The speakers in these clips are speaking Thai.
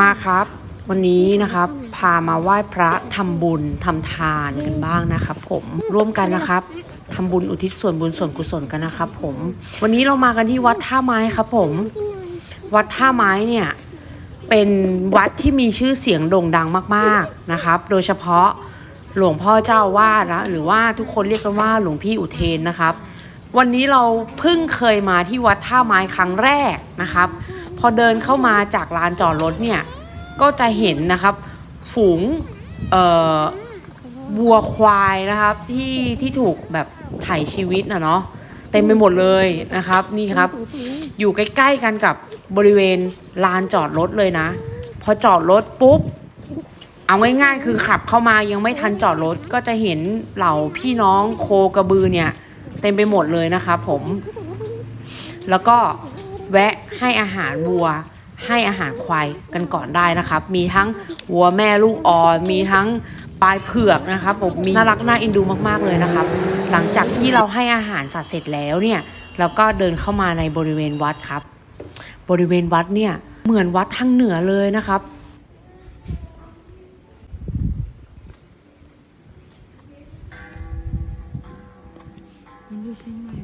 มาครับ วันนี้นะครับ พามาไหว้พระทำบุญทำทานกันบ้างนะครับ ผมร่วมกันนะครับทำบุญอุทิศส่วนบุญส่วนกุศลกันนะครับ ผม วันนี้เรามากันที่วัดท่าไม้ครับ ผม วัดท่าไม้เนี่ย เป็นวัดที่มีชื่อเสียงโด่งดังมากๆนะครับ โดยเฉพาะหลวงพ่อเจ้าอาวาดนะหรือว่าทุกคนเรียกกันว่าหลวงพี่อุเทนนะครับ วันนี้เราเพิ่งเคยมาที่วัดท่าไม้ครั้งแรกนะครับ พอเดินเข้ามาจากลานจอดรถเนี่ย ก็จะเห็นนะครับ ฝูงวัวควายนะครับที่ที่ถูกแบบถ่ายชีวิตนะเนาะเต็มไปหมดเลยนะครับนี่ครับ อยู่ใกล้ ๆกันกับบริเวณลานจอดรถเลยนะ พอจอดรถปุ๊บ เอาง่ายๆ คือขับเข้ามายังไม่ทันจอดรถก็จะเห็นเหล่าพี่น้องโคกระบือเนี่ย เต็มไปหมดเลยนะครับผม แล้วก็แวะ ให้อาหารวัว ให้อาหารควายกันก่อนได้นะครับ มีทั้งวัวแม่ลูกอ่อนมีทั้งปลายเผือกนะครับผมมีน่ารักน่าเอ็นดูมากๆเลยนะครับ หลังจากที่เราให้อาหารสัตว์เสร็จแล้วเนี่ยเราก็เดินเข้ามาในบริเวณวัดครับ บริเวณวัดเนี่ยเหมือนวัดทางเหนือเลยนะครับมันอยู่เชียงใหม่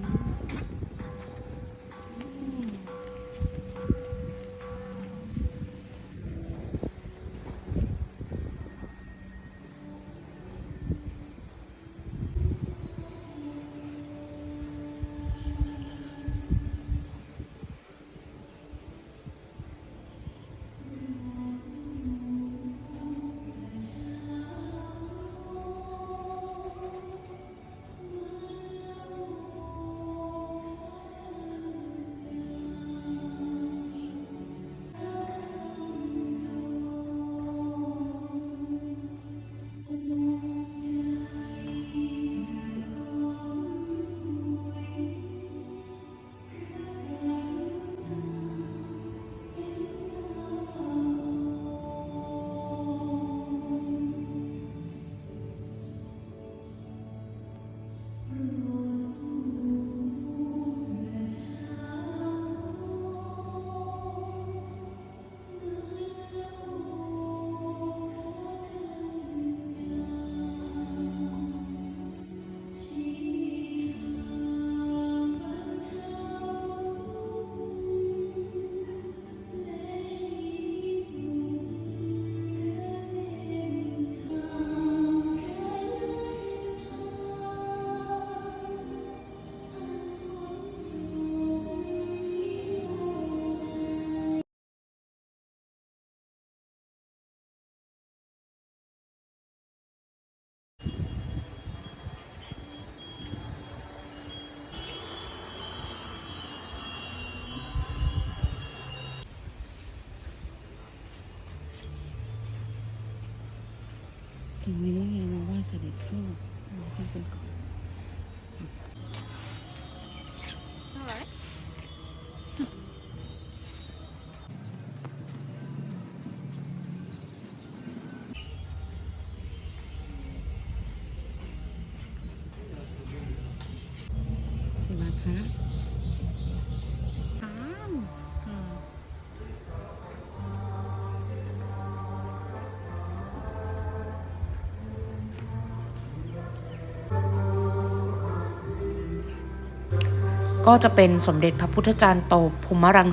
Lord. นะตรงนี้เราว่าเสด็จพ่อ ก็จะเป็นสมเด็จพระพุทธจารย์โตภูมิรัง